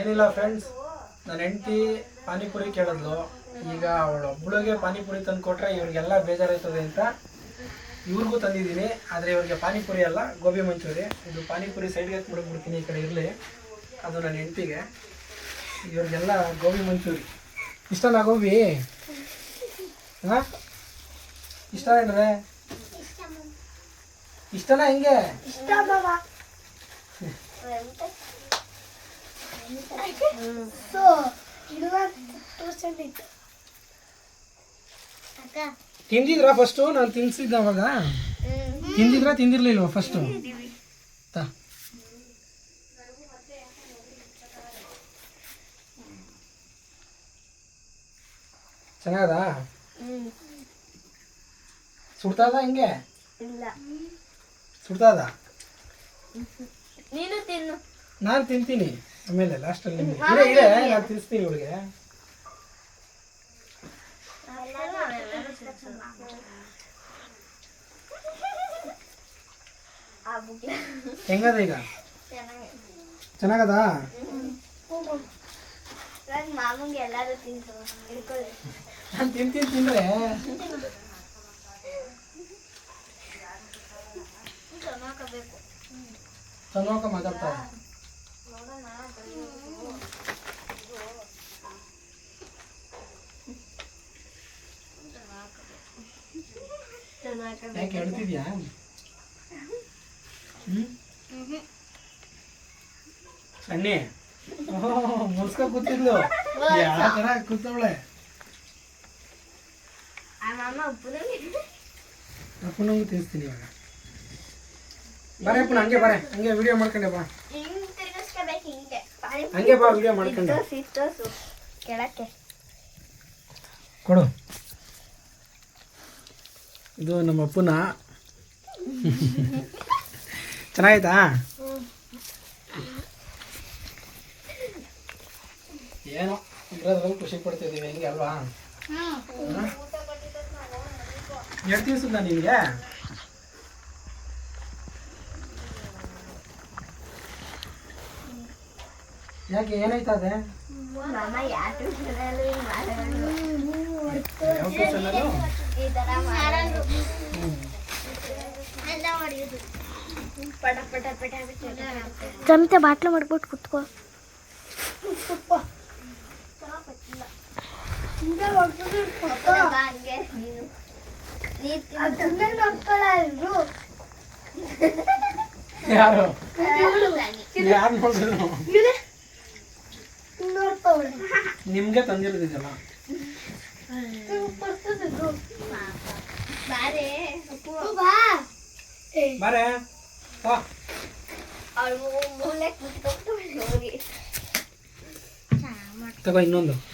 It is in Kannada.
ಏನಿಲ್ಲ ಫ್ರೆಂಡ್ಸ್ ನನ್ನ ಹೆಂಡತಿ ಪಾನಿಪುರಿ ಕೇಳಿದ್ಲು. ಈಗ ಅವಳು ಒಬ್ಬಳಿಗೆ ಪಾನಿಪುರಿ ತಂದು ಕೊಟ್ರೆ ಇವ್ರಿಗೆಲ್ಲ ಬೇಜಾರಾಯ್ತದೆ ಅಂತ ಇವ್ರಿಗೂ ತಂದಿದ್ದೀನಿ. ಆದರೆ ಇವ್ರಿಗೆ ಪಾನಿಪುರಿ ಅಲ್ಲ ಗೋಬಿ ಮಂಚೂರಿ. ಇದು ಪಾನಿಪುರಿ ಸೈಡ್ಗೆ ಬಿಡ್ಬಿಡ್ತೀನಿ ಈ ಕಡೆ ಇರಲಿ. ಅದು ನನ್ನ ಹೆಂಡತಿಗೆ. ಇವ್ರಿಗೆಲ್ಲ ಗೋಬಿ ಮಂಚೂರಿ. ಇಷ್ಟನಾ ಗೋಬಿ? ಹಾಂ? ಇಷ್ಟ ಏನ್ರೆ ಇಷ್ಟನಾ ಹೆಂಗೆ? ಸೊ ಇತ್ತು ಅಕ್ಕ. ತಿಂದಿದ್ರಾ ಫಸ್ಟು ನಾನು ತಿನ್ಸಿದ್ದೆ ಅವಾಗ. ತಿಂದಿದ್ರ ತಿಂದಿರ್ಲಿಲ್ವಾ ಫಸ್ಟು ತಾ. ಚೆನ್ನಾಗದಾ? ಸುಡ್ತಾದ ಹಿಂಗೆ? ಇಲ್ಲ. ಸುಡ್ತಾದ? ನೀನು ತಿನ್ನು. ನಾನು ತಿಂತೀನಿ. ಆಮೇಲೆ ಲಾಸ್ಟಲ್ಲಿ ನಿಮಗೆ. ಇದೆ ನಾನು ತಿಳಿಸ್ತೀನಿ ಇವಳಿಗೆ. ಹೆಂಗದ ಈಗ? ಚೆನ್ನಾಗದ? ನನ್ ತಿಂತೀನಿ ತಿಂದ್ರೆ. ಚೆನ್ನಾಗ ಮಾತಾಡ್ತಾರೆ ಯಾಕೆ ಹೇಳ್ತಿದ್ಯಾ ಹ್ಮ್? ಸಣ್ಣಿ ಮುಸ್ಕ ಬರೇ ಅಪ್ಪನ ಹಂಗೆ ಬರೇ ಹಂಗೆ ವಿಡಿಯೋ ಮಾಡ್ಕೊಂಡೆ ಬಾ. ಹಿಂಗ್ ಬಾ ವಿಡಿಯೋ ಮಾಡ್ಕೊಂಡು. ತೋರ್ಸು ಕೆಳಕ್ಕೆ. ಕೊಡು. ಇದು ನಮ್ಮ ಅಪ್ಪನ. ಚೆನ್ನಾಯ್ತಾ ಏನೋ ಇರೋದ್ರಲ್ಲಿ ಖುಷಿ ಪಡ್ತಿದ್ದೀವಿ. ಹೆಂಗೆ ಅಲ್ವಾ? ಎಷ್ಟು ದಿವಸದ ನಿನಗೆ ಯಾಕೆ ಏನಾಯ್ತದೆ ಮಾಮ ಯಾವ ಟ್ಯೂಷನಲ್ಲೂ ಹಿಂಗ್ ಮಾಡೋದು ಯಾವ ಟ್ಯೂಷನಲ್ಲೂ ಈ ತರ ಮಾಡೋದು ಎಲ್ಲ ಹೊಡೆಯೋದು ಪಟ ಪಟ ಪಟ ಪಟ ಚಮಚ ಬಾಟ್ಲು ಮಾಡ್ಬಿಟ್ಟು ಕುತ್ಕೋ ಹಂಗೆ ನೀನು ನೀನು ಯಾರು ಯಾರು ನೋಡಿದ್ರು ನಿಮ್ಗೆ ತಂದಿರೋದಿದೆಯಲ್ಲ? ಬಾರೆ. ಬಾರೆ ಬಾ. ತಗೋ ಇನ್ನೊಂದು.